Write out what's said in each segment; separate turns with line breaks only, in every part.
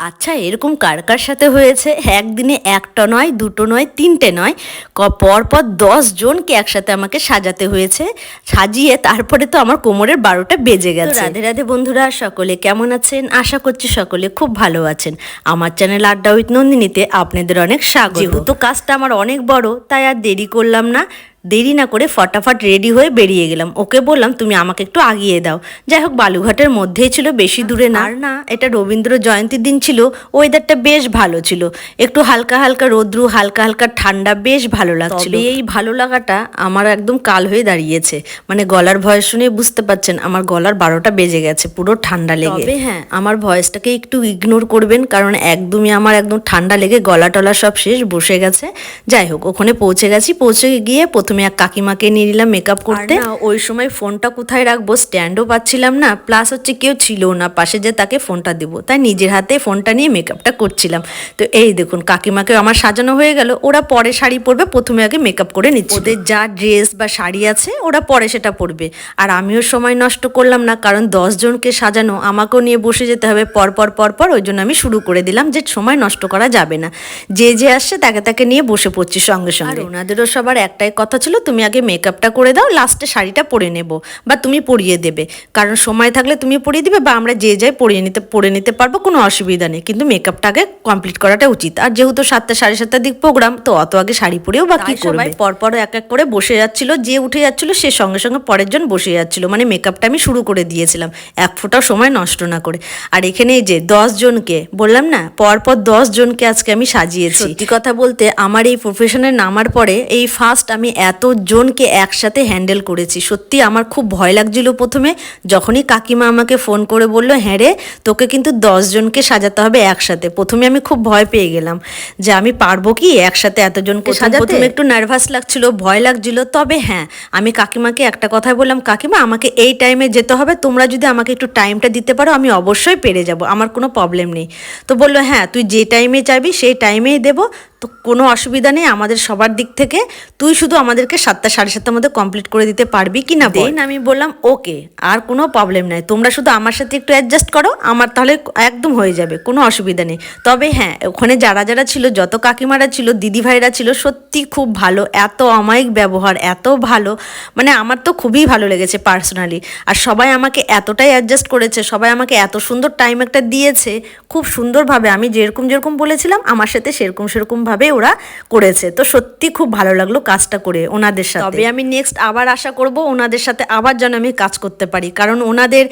আচ্ছা এরকম কার কার সাথে হয়েছে? একদিনে একটা নয় দুটো নয় তিনটে নয়। ক- পরপর দশ জনকে একসাথে আমাকে সাজাতে হয়েছে। সাজিয়ে তারপরে তো আমার কোমরের বারোটা বেজে গেছে। রাধে রাধে বন্ধুরা সকলে কেমন আছেন? আশা করছি সকলে খুব ভালো আছেন। আমার চ্যানেল আড্ডা উইথ নন্দিনীতে আপনাদের অনেক স্বাগত। যেহেতু কাজটা আমার অনেক বড় তাই আর দেরি করলাম না। দেরি না করে ফটাফট রেডি হয়ে বেরিয়ে গেলাম। ওকে বললাম তুমি আমাকে একটু আগিয়ে দাও। যাই হোক বালুঘাটের মধ্যেই ছিল বেশি দূরে না। আর না এটা রবীন্দ্র জয়ন্তীর দিন ছিল ওয়েদারটা বেশ ভালো ছিল। একটু হালকা হালকা রোদ্রু হালকা হালকা ঠান্ডা বেশ ভালো লাগছিল। এই ভালো লাগাটা আমার একদম কাল হয়ে দাঁড়িয়েছে। মানে গলার ভয়েস শুনে বুঝতে পারছেন আমার গলার বারোটা বেজে গেছে পুরো ঠান্ডা লেগে। হ্যাঁ আমার ভয়েসটাকে একটু ইগনোর করবেন কারণ একদমই আমার একদম ঠান্ডা লেগে গলা টলা সব শেষ বসে গেছে। যাই হোক ওখানে পৌঁছে গেছি পৌঁছে গিয়ে প্রথমে এক কাকিমাকে নিয়ে নিলাম মেকআপ করতে। ওই সময় ফোনটা কোথায় রাখব? স্ট্যান্ডও পাচ্ছিলাম না। প্লাস হচ্ছে কেউ ছিল না। পাশে যে তাকে ফোনটা দেবো। তাই নিজের হাতে ফোনটা নিয়ে মেকআপটা করছিলাম। তো এই দেখুন কাকিমাকে আমার সাজানো হয়ে গেল। ওরা পরে শাড়ি পরবে প্রথমে আগে মেকআপ করে নিচ্ছে ওদের যা ড্রেস বা শাড়ি আছে ওরা পরে সেটা পরবে। আর আমিও সময় নষ্ট করলাম না কারণ দশ জনকে সাজানো আমাকেও নিয়ে বসে যেতে হবে। পর পর পর পর ওই জন্য আমি শুরু করে দিলাম যে সময় নষ্ট করা যাবে না। যে যে আসছে তাকে তাকে নিয়ে বসে পড়ছি সঙ্গে সঙ্গে। ওনাদেরও সবার একটাই কথা ছিল তুমি আগে মেকআপটা করে দাও লাস্টে শাড়িটা পরে নেব বা তুমি পরিয়ে দেবে। কারণ সময় থাকলে তুমি পরিয়ে দিবে বা আমরা যে যাই পরিয়ে নিতে পরে নিতে পারব কোনো অসুবিধা নেই। কিন্তু মেকআপটা আগে কমপ্লিট করাটা উচিত। আর যেহেতু সাতটা সাড়ে সাতটার দিক প্রোগ্রাম তো অত আগে শাড়ি পরেও বা কি করবে? পরপর এক এক করে বসে যাচ্ছিল যে উঠে যাচ্ছিল সে সঙ্গে সঙ্গে পরের জন বসে যাচ্ছিল। মানে মেকআপটা আমি শুরু করে দিয়েছিলাম এক ফোঁটাও সময় নষ্ট না করে। আর এখানে যে দশ জনকে বললাম না পরপর দশ জনকে আজকে আমি সাজিয়েছি। সত্যি কথা বলতে আমার এই প্রফেশনে নামার পরে এই ফার্স্ট আমি এত জনকে একসাথে হ্যান্ডেল করেছি। সত্যি আমার খুব ভয় লাগছিল প্রথমে। যখনই কাকিমা আমাকে ফোন করে বলল হ্যাঁ রে তোকে কিন্তু দশ জনকে সাজাতে হবে একসাথে। প্রথমে আমি খুব ভয় পেয়ে গেলাম যে আমি পারব কি একসাথে এতজনকে সাজাতে? প্রথমে একটু নার্ভাস লাগছিল ভয় লাগছিল তবে হ্যাঁ আমি কাকিমাকে একটা কথাই বললাম কাকিমা আমাকে এই টাইমে যেতে হবে তোমরা যদি আমাকে একটু টাইমটা দিতে পারো আমি অবশ্যই পেরে যাব আমার কোনো প্রবলেম নেই। তো বলল হ্যাঁ তুই যে টাইমে চাইবি সেই টাইমেই দেবো তো কোনো অসুবিধা নেই, আমাদের সবার দিক থেকে। তুই শুধু আমাদেরকে সাতটা, সাড়ে সাতটার মধ্যে কমপ্লিট করে দিতে পারবি কি না দেন আমি বললাম ওকে আর কোনো প্রবলেম নাই। তোমরা শুধু আমার সাথে একটু অ্যাডজাস্ট করো, আমার তাহলে একদম হয়ে যাবে, কোনো অসুবিধা নেই। তবে হ্যাঁ ওখানে যারা যারা ছিল, যত কাকিমারা ছিল দিদি ভাইরা ছিল, সত্যি খুব ভালো, এত অমায়িক ব্যবহার, এত ভালো মানে আমার তো খুবই ভালো লেগেছে পার্সোনালি আর সবাই আমাকে এতটাই অ্যাডজাস্ট করেছে, সবাই আমাকে এত সুন্দর টাইম একটা দিয়েছে, খুব সুন্দরভাবে আমি যেরকম যেরকম বলেছিলাম, আমার সাথে সেরকম সেরকম ভাবে ওরা করেছে। তো সত্যি খুব ভালো লাগল কাজটা করে ওনাদের সাথে। তবে আমি নেক্সট আবার আশা করব ওনাদের সাথে আবার যেন আমি কাজ করতে পারি। কারণ ওনাদের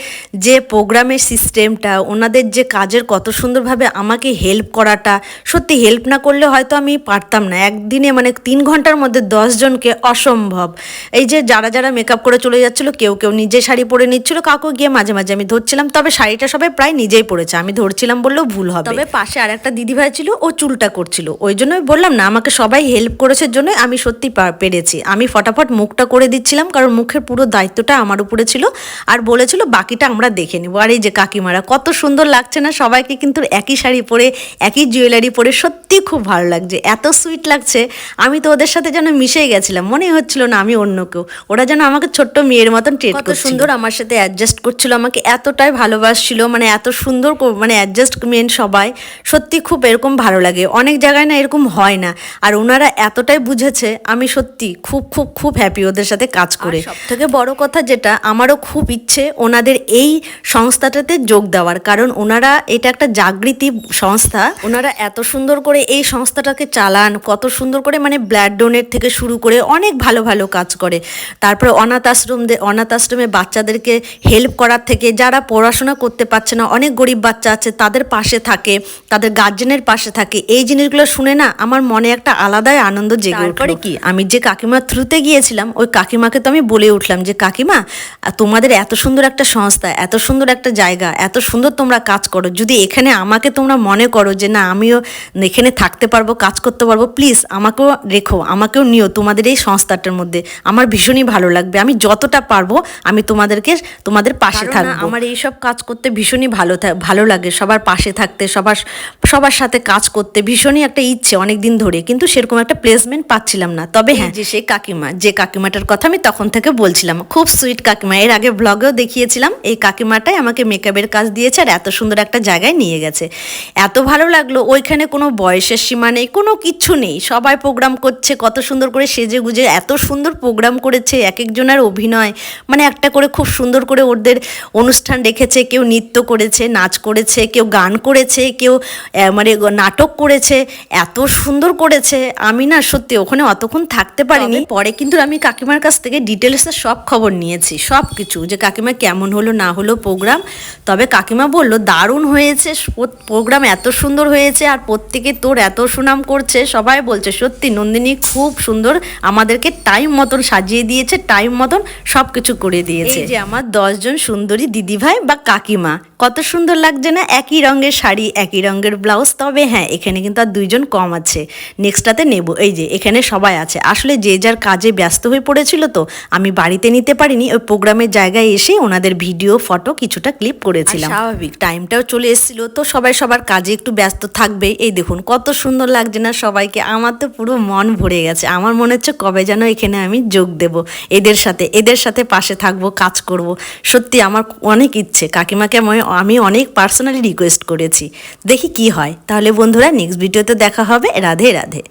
যে প্রোগ্রামের সিস্টেমটা ওনাদের যে কাজের কত সুন্দরভাবে আমাকে হেল্প করাটা সত্যি হেল্প না করলে হয়তো আমি পারতাম না। একদিনে মানে তিন ঘণ্টার মধ্যে দশজনকে অসম্ভব। এই যে যারা যারা মেকআপ করে চলে যাচ্ছিল কেউ কেউ নিজে শাড়ি পরে নিচ্ছিল কাউকে গিয়ে মাঝে মাঝে আমি ধরছিলাম। তবে শাড়িটা সবাই প্রায় নিজেই পরেছে। আমি ধরছিলাম বললেও ভুল হবে। তবে পাশে আর একটা দিদিভাই ছিল ও চুলটা করছিল। ওই জন্য আমি বললাম না আমাকে সবাই হেল্প করেছে জন্য আমি সত্যি পেরেছি। আমি ফটাফট মুখটা করে দিচ্ছিলাম কারণ মুখের পুরো দায়িত্বটা আমার উপরে ছিল। আর বলেছিল বাকিটা আমরা দেখে নেব। আর এই যে কাকিমারা কত সুন্দর লাগছে না? সবাইকে কিন্তু একই শাড়ি পরে একই জুয়েলারি পরে সত্যি খুব ভালো লাগছে। এত সুইট লাগছে। আমি তো ওদের সাথে যেন মিশেই গেছিলাম। মনে হচ্ছিল না আমি অন্য কেউ। ওরা যেন আমাকে ছোট্ট মেয়ের মতন ট্রিট কত সুন্দর আমার সাথে অ্যাডজাস্ট করছিল আমাকে এতটাই ভালোবাসছিল মানে এত সুন্দর মানে অ্যাডজাস্টমেন্ট সবাই। সত্যি খুব এরকম ভালো লাগে। অনেক জায়গায় না এরকম হয় না। আর ওনারা এতটাই বুঝেছে আমি সত্যি খুব খুব খুব হ্যাপি ওদের সাথে কাজ করে। সব থেকে বড় কথা যেটা আমারও খুব ইচ্ছে ওনাদের এই সংস্থাটাতে যোগ দেওয়ার। কারণ ওনারা এটা একটা জাগৃতি সংস্থা। ওনারা এত সুন্দর করে এই সংস্থাটাকে চালান কত সুন্দর করে মানে ব্লাড ডোনেট থেকে শুরু করে অনেক ভালো ভালো কাজ করে। তারপরে অনাথ আশ্রম অনাথ আশ্রমে বাচ্চাদেরকে হেল্প করার থেকে যারা পড়াশোনা করতে পারছে না অনেক গরিব বাচ্চা আছে তাদের পাশে থাকে তাদের গার্জেনের পাশে থাকে। এই জিনিসগুলো শুনে না আমার মনে একটা আলাদাই আনন্দ জেগে তারপরে কি? আমি যে কাকিমার থ্রুতে গিয়েছিলাম ওই কাকিমাকে তো আমি বলে উঠলাম যে কাকিমা তোমাদের এত সুন্দর একটা সংস্থা এত সুন্দর একটা জায়গা এত সুন্দর তোমরা কাজ করো। যদি এখানে আমাকে তোমরা মনে করো যে না আমিও এখানে থাকতে পারব কাজ করতে পারব প্লিজ আমাকেও রেখো আমাকেও নিও তোমাদের এই সংস্থাটার মধ্যে। আমার ভীষণই ভালো লাগবে। আমি যতটা পারব আমি তোমাদেরকে তোমাদের পাশে থাকব। আমার এইসব কাজ করতে ভীষণই ভালো ভালো লাগে। সবার পাশে থাকতে সবার সবার সাথে কাজ করতে ভীষণই একটা ইচ্ছে। অনেক দিন ধরে কিন্তু সেরকম একটা প্লেসমেন্ট পাচ্ছিলাম না। তবে হ্যাঁ যে সেই কাকিমা, যে কাকিমাটার কথা আমি তখন থেকে বলছিলাম। খুব সুইট কাকিমা। এর আগে ব্লগেও দেখিয়েছিলাম, এই কাকিমাটাই আমাকে মেকআপের কাজ দিয়েছে আর এত সুন্দর একটা জায়গায় নিয়ে গেছে। এত ভালো লাগল, ওইখানে কোনো বয়সের সীমা নেই, কোনো কিচ্ছু নেই। সবাই প্রোগ্রাম করছে, কত সুন্দর করে সেজে গুজে, এত সুন্দর প্রোগ্রাম করেছে এক একজনের অভিনয়। মানে একটা করে খুব সুন্দর করে ওদের অনুষ্ঠান রেখেছে, কেউ নৃত্য করেছে, নাচ করেছে, কেউ গান করেছে, কেউ মানে নাটক করেছে। এত সুন্দর করেছে আমি না সত্যি ওখানে অতক্ষণ থাকতে পারিনি। পরে কিন্তু আমি কাকিমার কাছ থেকে ডিটেলসে সব খবর নিয়েছি সব কিছু যে কাকিমা কেমন হলো না হলো প্রোগ্রাম তবে কাকিমা বলল দারুণ হয়েছে প্রোগ্রাম এত সুন্দর হয়েছে আর প্রত্যেকে তোর এত সুনাম করছে। সবাই বলছে সত্যি নন্দিনী খুব সুন্দর আমাদেরকে টাইম মতন সাজিয়ে দিয়েছে টাইম মতন সব কিছু করে দিয়েছে। যে আমার দশজন সুন্দরী দিদিভাই বা কাকিমা কত সুন্দর লাগছে না? একই রঙের শাড়ি, একই রঙের ব্লাউজ। তবে হ্যাঁ এখানে কিন্তু আর দুইজন কম আছে। নেক্সটটাতে নেব। এই যে, এখানে সবাই আছে। আসলে যে যার কাজে ব্যস্ত হয়ে পড়েছিল তো, আমি বাড়িতে নিতে পারিনি। ওই প্রোগ্রামের জায়গায় এসে ওনাদের ভিডিও, ফটো কিছুটা ক্লিপ করেছিলাম। স্বাভাবিক, টাইমটাও চলে এসেছিল তো সবাই সবার কাজে একটু ব্যস্ত থাকবে। এই দেখুন, কত সুন্দর লাগছে না সবাইকে। আমার তো পুরো মন ভরে গেছে। আমার মনে হচ্ছে কবে যেন এখানে আমি যোগ দেব। এদের সাথে এদের সাথে পাশে থাকব, কাজ করব। সত্যি আমার অনেক ইচ্ছে। কাকিমাকে আমি আমি অনেক পার্সোনালি রিকোয়েস্ট করেছি। দেখি কি হয়। তাহলে বন্ধুরা নেক্সট ভিডিওতে দেখা হবে। রাধে রাধে।